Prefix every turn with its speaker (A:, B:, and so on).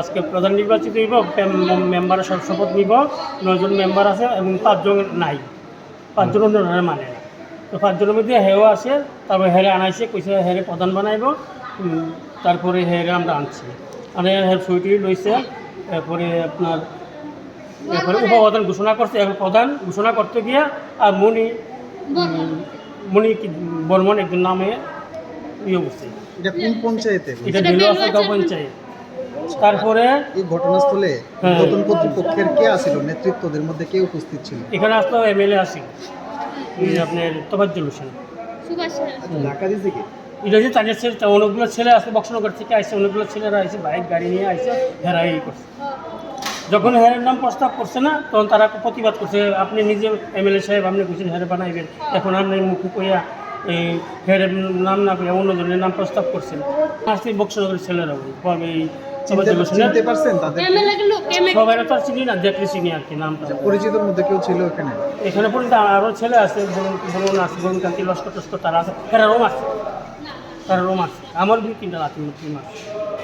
A: আজকে প্রধান নির্বাচিত হইব মেম্বার সব শপথ নিব নয়জন মেম্বার আছে এবং পাঁচজন নাই। পাঁচজন অন্য মানে না। তো পাঁচজনের মধ্যে হেও আছে তারপরে হেরে আনাইছে কইছে হেরে প্রধান বানাইব তারপরে হেরে আমরা আনছি। আনে হের সইটি লইছে এরপরে আপনার এরপরে উপপ্রধান ঘোষণা করছে এখন প্রধান ঘোষণা করতে গিয়ে আর মণি মণি বর্মন একজন নামে ইয়ে করছে
B: এটা কোন পঞ্চায়েতে?
A: এটা ঢিলুয়াশা গাঁও পঞ্চায়েত। তারপরে
B: এই ঘটনাস্থলে
A: হ্যাঁ।
B: নতুন কর্তৃপক্ষের কে আসিল নেতৃত্বদের মধ্যে কে উপস্থিত ছিল?
A: এখানে আসলো এমএলএ আসি আপনার তোফাজ্জল হোসেন।
B: ঢাকা দিয়েছে কি?
A: এটা যে তাদের ছেলে অনেকগুলো ছেলে আসে বক্সনগর থেকে আসছে অনেকগুলো ছেলেরা আসে বাইক গাড়ি নিয়ে আসছে হেরা এই করছে। যখন হেরের নাম প্রস্তাব করছে না তখন তারা প্রতিবাদ করছে আপনি নিজে এমএলএ সাহেব আপনি বলছেন হেরে বানাইবেন। এখন আপনি মুখে কইয়া এই হেরের নাম না কইয়া অন্যজনের নাম প্রস্তাব করছেন। আসছে বক্সনগরের ছেলেরা এই
B: চিনতে
A: তোফাজ্জল
B: চিনতে পারছেন তাদের
A: সবাই তো আর চিনি না দেখলে চিনি আর কি নামটা।
B: পরিচিতর মধ্যে কেউ ছিল এখানে?
A: এখানে পর্যন্ত আরও ছেলে আছে বরুণ আছে বরুণ কান্তি লস্কর টস্কর তারা আছে। তারা রোম আছে। তারা রোম আছে। আমার দুই তিনটা তিন মাস